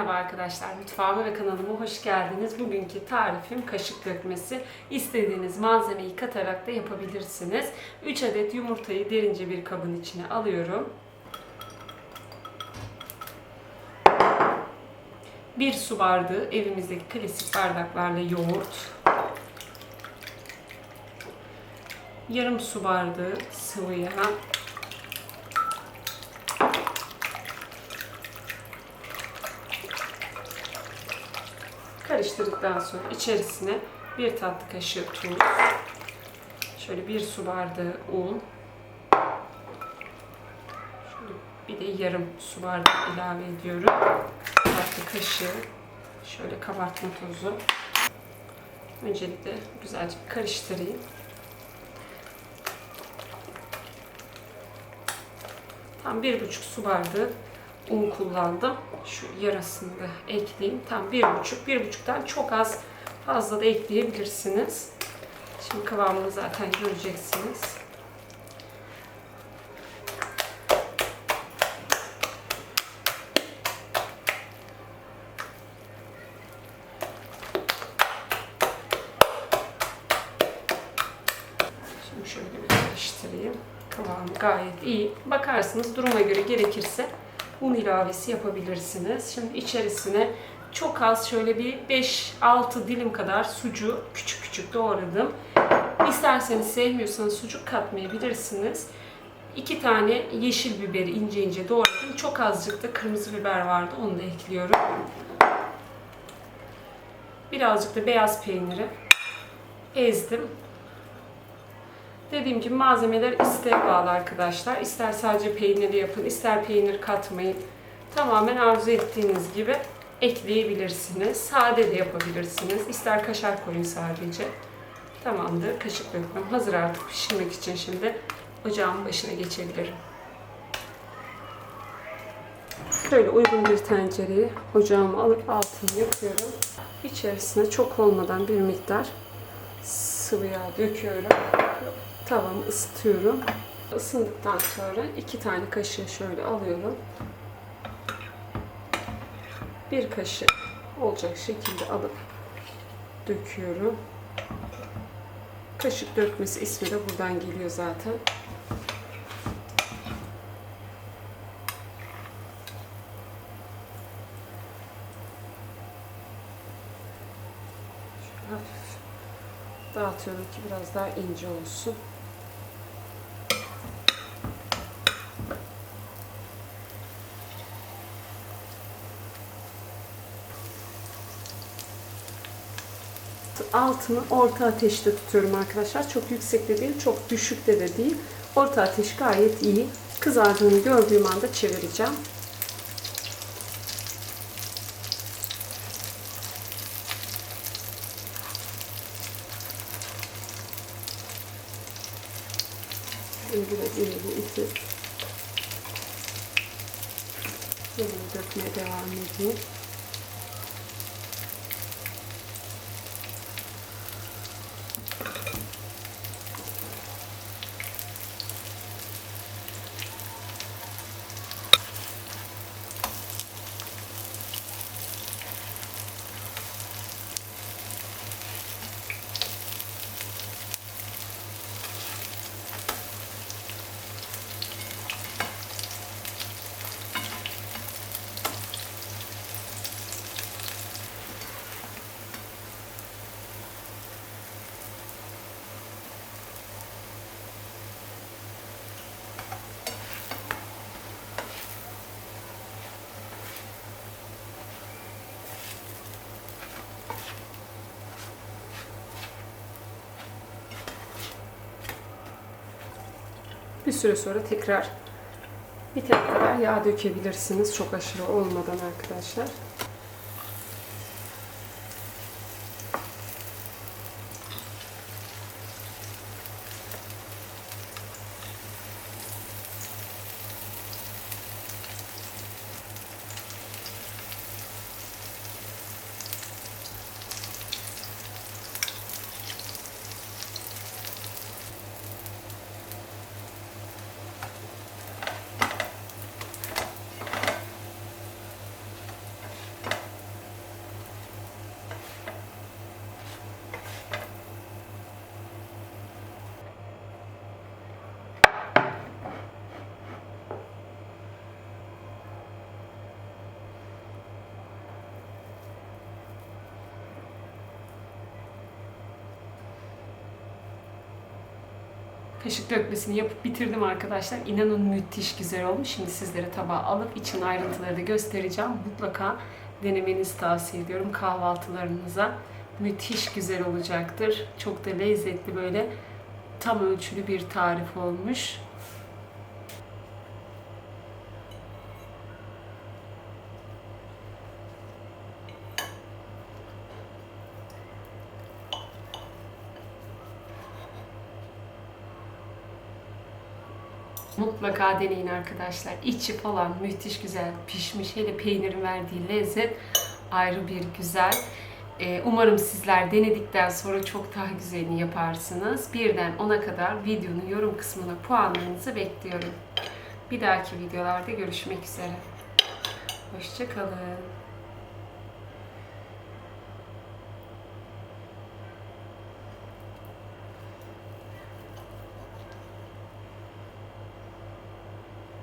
Merhaba arkadaşlar, mutfağıma ve kanalıma hoş geldiniz. Bugünkü tarifim kaşık dökmesi. İstediğiniz malzemeyi katarak da yapabilirsiniz. 3 adet yumurtayı derince bir kabın içine alıyorum. 1 su bardağı evimizdeki klasik bardaklarla yoğurt. Yarım su bardağı sıvı yağ. Karıştırdıktan sonra içerisine bir tatlı kaşığı tuz, şöyle bir su bardağı un, şöyle bir de yarım su bardağı ilave ediyorum. Tatlı kaşığı, şöyle kabartma tozu. Öncelikle güzelce bir karıştırayım. Tam bir buçuk su bardağı un kullandım. Şu yarasını da ekleyeyim. Tam bir buçuk, bir buçuktan çok az fazla da ekleyebilirsiniz. Şimdi kıvamını zaten göreceksiniz. Şimdi şöyle bir karıştırayım. Kıvamı gayet iyi. Bakarsınız duruma göre gerekirse un ilavesi yapabilirsiniz. Şimdi içerisine çok az şöyle bir 5-6 dilim kadar sucuğu küçük küçük doğradım. İsterseniz sevmiyorsanız sucuk katmayabilirsiniz. 2 tane yeşil biberi ince ince doğradım. Çok azıcık da kırmızı biber vardı. Onu da ekliyorum. Birazcık da beyaz peyniri ezdim. Dediğim gibi malzemeler isteğe bağlı arkadaşlar. İster sadece peyniri yapın, ister peynir katmayın. Tamamen arzu ettiğiniz gibi ekleyebilirsiniz. Sade de yapabilirsiniz. İster kaşar koyun sadece. Tamamdır. Kaşık dökmem hazır artık pişirmek için şimdi ocağın başına geçebilirim. Şöyle uygun bir tencereyi ocağıma alıp altını yakıyorum. İçerisine çok olmadan bir miktar sıvı yağ döküyorum. Tavamı ısıtıyorum. Isındıktan sonra iki tane kaşığı şöyle alıyorum. Bir kaşık olacak şekilde alıp döküyorum. Kaşık dökmesi ismi de buradan geliyor zaten. Hafif dağıtıyorum ki biraz daha ince olsun. Altını orta ateşte tutuyorum arkadaşlar. Çok yüksekte değil, çok düşükte de değil. Orta ateş gayet iyi. Kızardığını gördüğüm anda çevireceğim. Devam edeyim. Bir süre sonra tekrar bitene kadar yağ dökebilirsiniz. Çok aşırı olmadan arkadaşlar. Kaşık dökmesini yapıp bitirdim arkadaşlar. İnanın müthiş güzel olmuş. Şimdi sizlere tabağa alıp için ayrıntıları da göstereceğim. Mutlaka denemenizi tavsiye ediyorum kahvaltılarınıza. Müthiş güzel olacaktır. Çok da lezzetli böyle tam ölçülü bir tarif olmuş. Mutlaka deneyin arkadaşlar. İçi falan müthiş güzel pişmiş. Hele peynirin verdiği lezzet ayrı bir güzel. Ee, Umarım sizler denedikten sonra çok daha güzelini yaparsınız. Birden 10'a kadar videonun yorum kısmına puanlarınızı bekliyorum. Bir dahaki videolarda görüşmek üzere. Hoşçakalın.